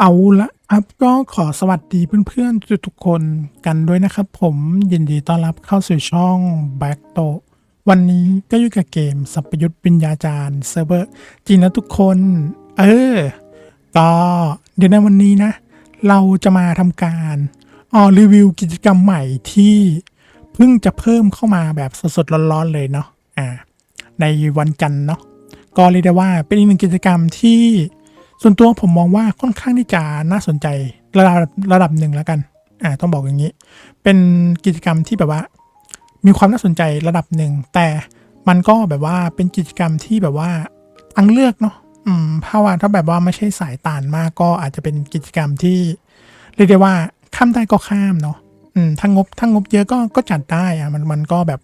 เอาละครับก็ขอสวัสดีเพื่อนๆทุกๆคนกันด้วยนะครับ ผมยินดีต้อนรับเข้าสู่ช่อง Back t o วันนี้ก็อยู่กับเกมสัพยุทธวิญญาจารย์เซิร์ฟเวอร์จริงนะทุกคน เออ ก็เดี๋ยวในวันนี้นะ เราจะมาทำการออรีวิวกิจกรรมใหม่ที่เพิ่งจะเพิ่มเข้ามาแบบสดๆร้อนๆเลยเนาะอ่าในวันจันทร์เนาะก็เรียกได้ว่าเป็นอีกหนึ่งกิจกรรมที่ ส่วนตัวผมมองว่าค่อนข้างที่จะน่าสนใจระดับระดับหนึ่งแล้วกัน อ่า ต้องบอกอย่างนี้ เป็นกิจกรรมที่แบบว่า มีความน่าสนใจระดับหนึ่ง แต่มันก็แบบว่าเป็นกิจกรรมที่แบบว่าอังเลือกเนาะ อืมถ้าว่าถ้าแบบว่าไม่ใช่สายตานมากก็อาจจะเป็นกิจกรรมที่เรียกได้ว่าข้ามได้ก็ข้ามเนาะ อืม ถ้างบถ้างบเยอะก็ก็จัดได้อะมันมันก็แบบ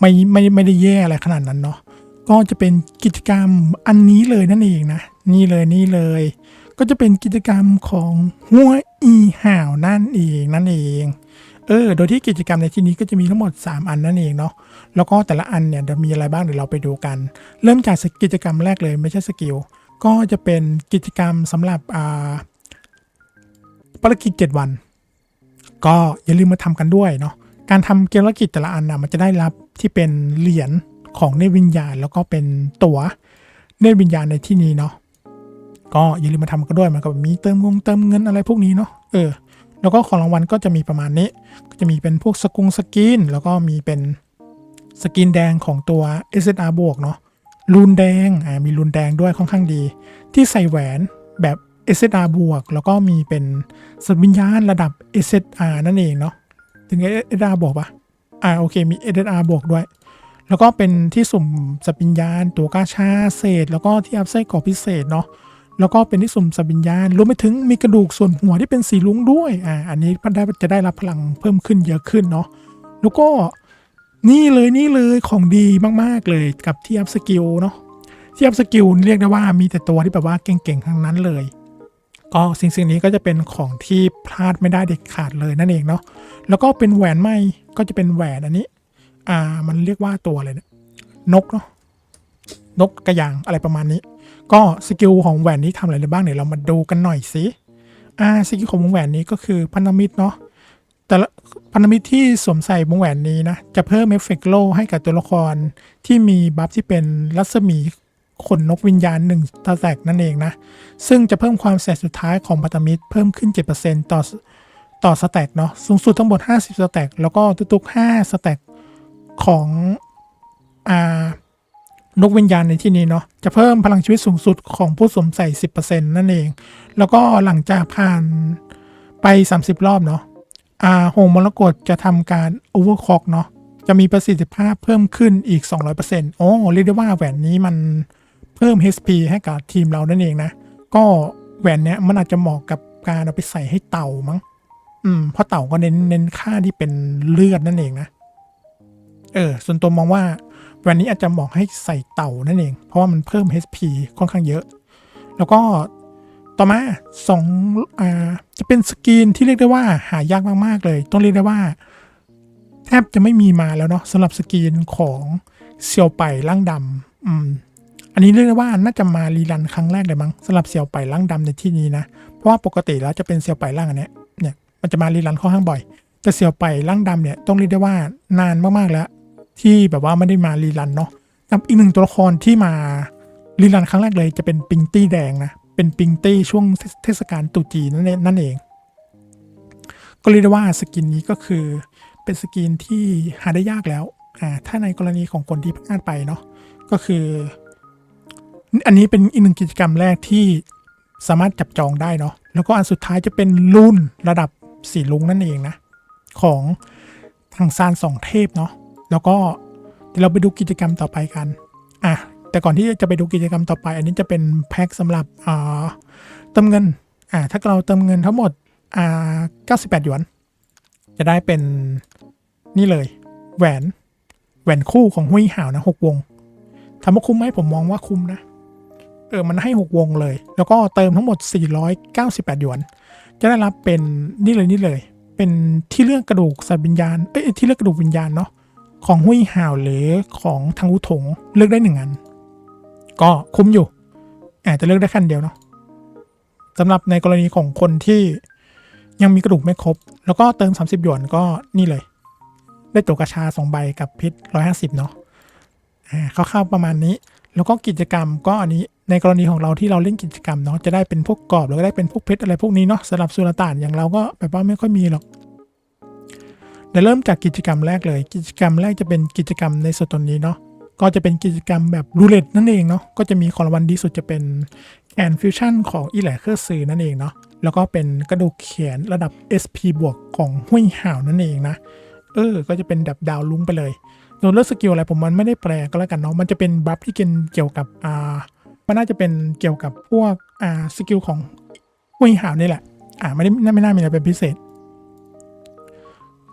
ไม่ไม่ไม่ได้แย่อะไรขนาดนั้นเนาะ ก็จะเป็นกิจกรรมอันนี้เลยนั่นเองนะ นี่เลยนี่เลย ก็จะเป็นกิจกรรมของหัวอีห่าวนั่นเองนั่นเองเออ โดยที่กิจกรรมในที่นี้ก็จะมีทั้งหมด 3 อันนั่นเองเนาะ แล้วก็แต่ละอันเนี่ยจะมีอะไรบ้างเดี๋ยวเราไปดูกัน เริ่มจากกิจกรรมแรกเลยไม่ใช่สกิล ก็จะเป็นกิจกรรมสำหรับอ่าภารกิจ 7 วัน ก็อย่าลืมมาทำกันด้วยเนาะ การทำเกมภารกิจแต่ละอันนะมันจะได้รับที่เป็นเหรียญของเนวิญญาณ แล้วก็เป็นตั๋วเนวิญญาณในที่นี้เนาะ ก็อย่าลืมมาทำกันด้วยมันก็มีเติมงงเติมเงินอะไรพวกนี้เนาะเออแล้วก็ของรางวัลก็จะมีประมาณนี้ ก็จะมีเป็นพวกสกุงสกินแล้วก็มีเป็นสกินแดงของตัว SSR บวกเนาะรูนแดงอ่ามีรูนแดงด้วยค่อนข้างดี ที่ใส่แหวนแบบ SSR บวกแล้วก็มีเป็นสัตวิญญาณระดับ SSR นั่นเองเนาะถึง SSR บวกปะอ่าโอเคมี SSR บวกด้วย แล้วก็เป็นที่สุ่มสัตวิญญาณตัวกาชาเศษ แล้วก็ที่อัพไส้กรอบพิเศษเนาะ แล้วก็เป็นที่สุ่มสัตว์วิญญาณรวมไปถึงมีกระดูกส่วนหัวที่เป็นสีลุงด้วยอ่าอันนี้ได้จะได้รับพลังเพิ่มขึ้นเยอะขึ้นเนาะแล้วก็นี่เลยนี่เลยของดีมากๆเลยกับที่อัพสกิลเนาะที่อัพสกิลเรียกได้ว่ามีแต่ตัวที่แบบว่าเก่งๆทั้งนั้นเลย ก็สิ่งสิ่งนี้ก็จะเป็นของที่พลาดไม่ได้เด็ดขาดเลยนั่นเองเนาะแล้วก็เป็นแหวนไหมก็จะเป็นแหวนอันนี้ อ่ามันเรียกว่าตัวอะไรเนี่ยนกเนาะนกกระยางอะไรประมาณนี้ ก็สกิลของแหวนนี้ทำอะไรได้บ้างเดี๋ยวเรามาดูกันหน่อยสิอ่าสกิลของวงแหวนนี้ก็คือพันธมิตรเนาะแต่ละพันธมิตรที่สวมใส่วงแหวนนี้นะจะเพิ่มเอฟเฟกโลให้กับตัวละครที่มีบัฟที่เป็นรัศมีขนนกวิญญาณ1ตาแตกนั่นเองนะ ซึ่งจะเพิ่มความแสบสุดท้ายของพันธมิตรเพิ่มขึ้น 7%ต่อต่อสแต็กเนาะสูงสุดทั้งหมด 50 สแต็กแล้วก็ทุกๆ 5 สแต็กของอ่า นกวิญญาณในที่นี้เนาะจะเพิ่มพลังชีวิตสูงสุดของผู้สวมใส่ 10%นั่นเอง แล้วก็หลังจากผ่านไป 30 รอบเนาะอาหงมรกตจะทำการโอเวอร์คอกเนาะจะมีประสิทธิภาพเพิ่มขึ้นอีก 200%โอ้เรียกได้ว่าแหวนนี้มันเพิ่ม HP ให้กับทีมเรานั่นเองนะ ก็แหวนเนี้ยมันอาจจะเหมาะกับการเอาไปใส่ให้เต่ามั้ง อืม เพราะเต่าก็เน้นเน้นค่าที่เป็นเลือดนั่นเองนะ เออ ส่วนตัวมองว่า วันนี้อาจจะเหมาะให้ใส่เต่านั่นเอง เพราะว่ามันเพิ่ม HP ค่อนข้างเยอะ แล้วก็ต่อมาสองอ่าจะเป็นสกรีนที่เรียกได้ว่าหายากมากๆเลย ต้องเรียกได้ว่า แทบจะไม่มีมาแล้วเนาะสำหรับสกรีนของเซียวไปล่างดำอืมอันนี้เรียกได้ว่าน่าจะมารีรันครั้งแรกเลยมั้งสำหรับเซียวไปล่างดำในที่นี้นะ เพราะว่าปกติแล้วจะเป็นเซียวไปล่างอันเนี้ยเนี่ยมันจะมารีรันค่อนข้างบ่อย แต่เซียวไปล่างดำเนี่ยต้องเรียกได้ว่านานมากๆแล้ว ที่แบบว่าไม่ได้มารีรันเนาะอีกหนึ่งตัวละครที่มารีรันครั้งแรกเลยจะเป็นปิงตี้แดงนะ เป็นปิงตี้ช่วงเทศกาลตุจีนนั่นเองนั่นเอง ก็เรียกได้ว่าสกินนี้ก็คือเป็นสกินที่หาได้ยากแล้ว อ่า ถ้าในกรณีของคนที่พลาดไปเนาะ ก็คือ อันนี้เป็นอีกหนึ่งกิจกรรมแรกที่สามารถจับจองได้เนาะ แล้วก็อันสุดท้ายจะเป็นรุ่นระดับสีลุงนั่นเองนะ ของทางซานสองเทพเนาะ แล้วก็เดี๋ยวเราไปดูกิจกรรมต่อไปกันอะแต่ก่อนที่จะไปดูกิจกรรมต่อไป อันนี้จะเป็นแพ็คสำหรับอ่าเติมเงินอ่าถ้าเราเติมเงินทั้งหมดอ่า98หยวน จะได้เป็นนี่เลย แหวนแหวนคู่ของหุยห่าวนะหกวงถามว่าคุ้มไหมผมมองว่าคุ้มนะเออมันให้ 6 วงเลย แล้วก็เติมทั้งหมด 498 หยวน จะได้รับเป็นนี่เลยนี่เลย เป็นที่เลือกกระดูกสัตว์วิญญาณ เอ้ยที่เลือกกระดูกวิญญาณเนาะ ของหุยห่าวหรือของทางอุถงเลือกได้หนึ่งอัน ก็คุ้มอยู่อาจจะเลือกได้คันเดียวเนาะสำหรับในกรณีของคนที่ยังมีกระดูกไม่ครบ แล้วก็เติม 30 หยวนก็นี่เลย ได้ตัวกระชาสองใบกับพิษ 150 เนาะอ่าคร่าวๆประมาณนี้ แล้วก็กิจกรรมก็อันนี้ในกรณีของเราที่เราเล่นกิจกรรมเนาะจะได้เป็นพวกกรอบแล้วก็ได้เป็นพวกเพชรอะไรพวกนี้เนาะสำหรับสุลต่านอย่างเราก็แบบว่าไม่ค่อยมีหรอก ดี๋ยวเริ่มจากกิจกรรมแรกเลย กิจกรรมแรกจะเป็นกิจกรรมในส่วนตรงนี้เนาะก็จะเป็นกิจกรรมแบบรูเล็ตนั่นเองเนาะก็จะมีของรางวัลดีสุดจะเป็นแคนฟิวชั่นของอีแหลเคอร์ซือนั่นเองเนาะแล้วก็เป็นกระดูกเขียนระดับ SP บวกของห้วยห่าวนั่นเองนะเออ ก็จะเป็นแบบดาวลุ้งไปเลยส่วนเรื่องสกิลอะไรผมมันไม่ได้แปลก็แล้วกันเนาะมันจะเป็นบัฟที่เกี่ยวเกี่ยวกับอ่ามันน่าจะเป็นเกี่ยวกับพวกอ่าสกิลของห้วยห่าวนี่แหละอ่าไม่ได้ไม่น่ามีอะไรเป็นพิเศษ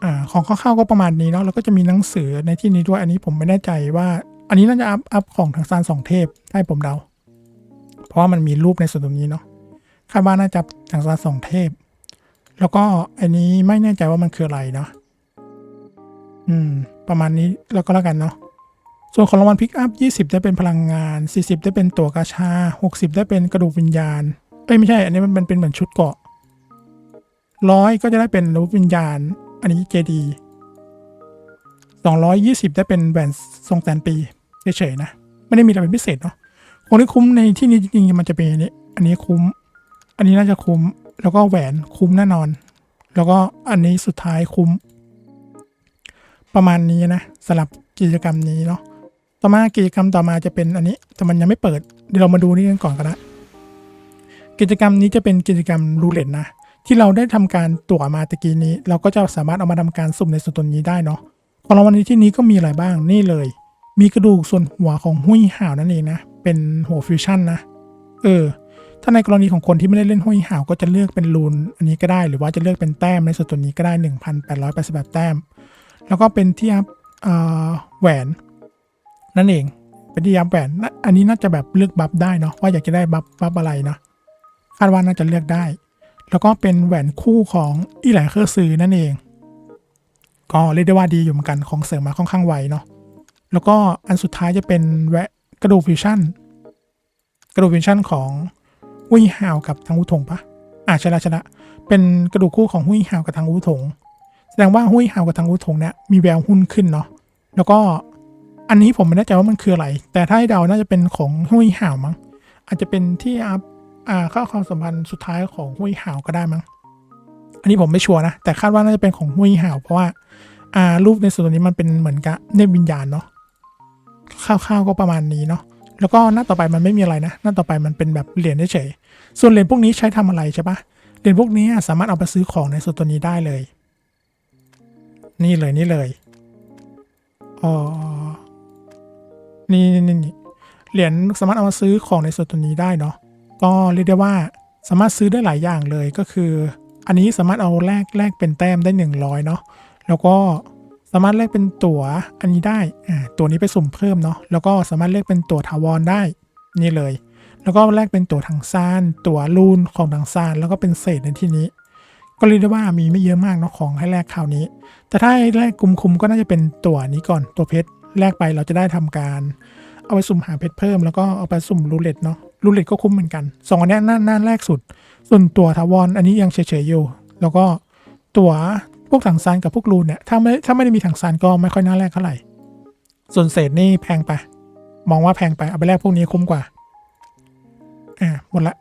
อของคร่าวๆก็ประมาณนี้เนาะแล้วก็จะมีหนังสือในที่นี้ด้วยอันนี้ผมไม่แน่ใจว่า อันนี้น่าจะอัพอัพของทางซานสองเทพให้ผมเดา เพราะว่ามันมีรูปในส่วนตรงนี้เนาะคาดว่าน่าจะทางซานสองเทพ แล้วก็อันนี้ไม่แน่ใจว่ามันคืออะไรเนาะอืม ประมาณนี้แล้วก็แล้วกันเนาะส่วนของรางวัลพิกอัพ 20 ได้เป็นพลังงาน 40 ได้เป็นตัวกาชา 60 ได้เป็นกระดูกวิญญาณ เอ้ยไม่ใช่ อันนี้มันเป็นเหมือนชุดเกาะร้อยก็จะได้เป็นรูปวิญญาณ อันนี้เจดีสองร้อยยี่สิบได้เป็นแหวนทรงแสนปีเฉยๆนะ ไม่ได้มีอะไรเป็นพิเศษเนาะคนที่คุ้มในที่นี้จริงๆมันจะเป็นอันนี้ อันนี้คุ้ม อันนี้น่าจะคุ้ม แล้วก็แหวนคุ้มแน่นอน แล้วก็อันนี้สุดท้ายคุ้ม ประมาณนี้นะสำหรับกิจกรรมนี้เนาะต่อมากิจกรรมต่อมาจะเป็นอันนี้แต่มันยังไม่เปิดเดี๋ยวเรามาดูนี่กันก่อนก็ได้กิจกรรมนี้จะเป็นกิจกรรมรูเล็ตนะ ที่เราได้ทำการตั๋วมาตะกี้นี้ เราก็จะสามารถเอามาทำการสุ่มในส่วนตรงนี้ได้เนาะของรางวัลในที่นี้ก็มีอะไรบ้างนี่เลย มีกระดูกส่วนหัวของหุ้ยห่าวนั่นเองนะ เป็นหัวฟิวชั่นนะ เออ ถ้าในกรณีของคนที่ไม่ได้เล่นหุ้ยห่าวก็จะเลือกเป็นรูนอันนี้ก็ได้ หรือว่าจะเลือกเป็นแต้มในส่วนตัวนี้ก็ได้ 1,888 แต้ม แล้วก็เป็นที่อัพแหวนนั่นเอง เป็นที่อัพแหวน อันนี้น่าจะแบบเลือกบัฟได้เนาะว่าอยากจะได้บัฟบัฟอะไรนะคาดว่าน่าจะเลือกได้ แล้วก็เป็นแหวนคู่ของอีแหลเคอร์ซือนั่นเอง ก็เรียกได้ว่าดีอยู่เหมือนกันของเสริมมาค่อนข้างไวเนาะแล้วก็อันสุดท้ายจะเป็นแวะกระดูกฟิวชั่นกระดูกฟิวชั่นของหุยฮาวกับทางอุทงปะอ่าช่ละช่ละเป็นกระดูกคู่ของหุยฮาวกับทางอุทงแสดงว่าหุยฮาวกับทางอุทงเนี่ยมีแววหุ้นขึ้นเนาะแล้วก็อันนี้ผมไม่แน่ใจว่ามันคืออะไร แต่ถ้าให้เดาน่าจะเป็นของหุยฮาวมั้งอาจจะเป็นที่อัพ อ่าเข้าความสัมพันธ์สุดท้ายของหุยฮาวก็ได้มั้ง อันนี้ผมไม่ชัวร์นะ แต่คาดว่าน่าจะเป็นของหุยฮาวเพราะว่าอ่ารูปในส่วนนี้มันเป็นเหมือนกับเนบวิญญาณเนาะคร่าวๆก็ประมาณนี้เนาะแล้วก็หน้าต่อไปมันไม่มีอะไรนะหน้าต่อไปมันเป็นแบบเหรียญเฉยๆส่วนเหรียญพวกนี้ใช้ทำอะไรใช่ปะเหรียญพวกนี้สามารถเอาไปซื้อของในส่วนตัวนี้ได้เลย นี่เลยนี่เลยอ๋อนี่นี่นี่นี่เหรียญสามารถเอามาซื้อของในส่วนตัวนี้ได้เนาะ ก็เรียกได้ว่าสามารถซื้อได้หลายอย่างเลยก็คือ อันนี้สามารถเอาแลกแลกเป็นแต้มได้ 100 เนาะแล้วก็สามารถแลกเป็นตั๋วอันนี้ได้ตัวนี้ไปสุ่มเพิ่มเนาะแล้วก็สามารถแลกเป็นตั๋วถาวรได้นี่เลย แล้วก็แลกเป็นตั๋วทางซานตั๋วลูนของทางซานแล้วก็เป็นเศษในที่นี้ ก็เรียกได้ว่ามีไม่เยอะมากเนาะของให้แลกคราวนี้ แต่ถ้าแลกกลุ่มๆก็น่าจะเป็นตั๋วนี้ก่อนตัวเพชรแลกไปเราจะได้ทำการ เอาไปสุ่มหาเพชรเพิ่มแล้วก็เอาไปสุ่มรูเล็ตเนาะ รูเล็ตก็คุ้มเหมือนกันสองอันนี้ยน่าน่าแรกสุด ส่วนตัวถาวรอันนี้ยังเฉยๆอยู่ แล้วก็ตัวพวกถังซานกับพวกรูนเนี่ยถ้าไม่ถ้าไม่ได้มีถังซานก็ไม่ค่อยน่าแลกเท่าไหร่ส่วนเศษนี่แพงไป มองว่าแพงไปเอาไปแลกพวกนี้คุ้มกว่าอ่าหมดละ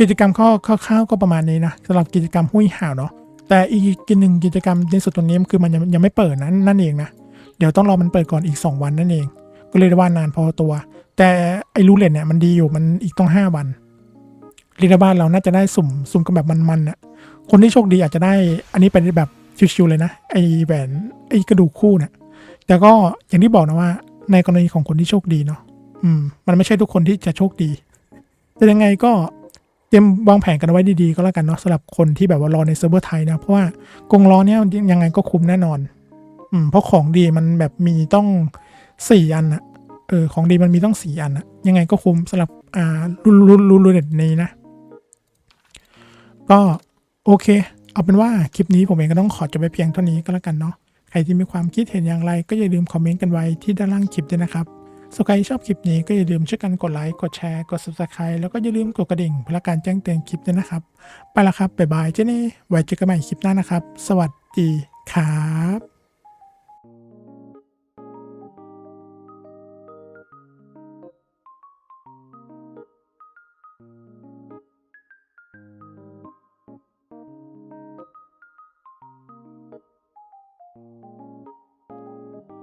กิจกรรมข้อคร่าวก็ประมาณนี้นะสำหรับกิจกรรมหุ้ยห่าวเนาะแต่อีกกินหนึ่งกิจกรรมในส่วนตัวนี้คือมันยังยังไม่เปิดนะนั่นเองนะเดี๋ยวต้องรอมันเปิดก่อนอีก 2 วันนั่นเอง ก็เลยว่านานพอตัว แต่ไอ้รูเล็ตเนี่ยมันดีอยู่มันอีกต้อง 5 วันเรียกได้ว่าเราน่าจะได้สุ่มสุ่มกันแบบมันๆน่ะคนที่โชคดีอาจจะได้ อันนี้เป็นแบบชิวๆเลยนะไอแหวนไอกระดูกคู่เนี่ยแต่ก็อย่างที่บอกนะว่า ในกรณีของคนที่โชคดีเนาะอืม มันไม่ใช่ทุกคนที่จะโชคดี แต่ยังไงก็เตรียมวางแผนกันไว้ดีๆ ก็แล้วกันเนาะสำหรับคนที่แบบว่ารอในเซิร์ฟเวอร์ไทยนะ เพราะว่ากงล้อเนี้ยยังไงก็คุ้มแน่นอน อืมเพราะของดีมันแบบมีต้อง สี่อันอะเออของดีมันมีต้องสี่อันอะยังไงก็คุ้มสำหรับอ่ารุ่นรุ่นรุ่นรุ่นนี้นะ ก็โอเค เอาเป็นว่าคลิปนี้ผมเองก็ต้องขอจบไปเพียงเท่านี้ก็แล้วกันเนาะใครที่มีความคิดเห็นอย่างไร ก็อย่าลืมคอมเมนต์กันไว้ที่ด้านล่างคลิปด้วยนะครับสกายชอบคลิปนี้ก็อย่าลืมช่วยกันกดไลค์ กดแชร์ กด subscribe แล้วก็อย่าลืมกดกระดิ่งเพื่อการแจ้งเตือนคลิปด้วยนะครับ ไปละครับ บ๊ายบายเจนี่ไว้เจอกันใหม่คลิปหน้านะครับ สวัสดีครับ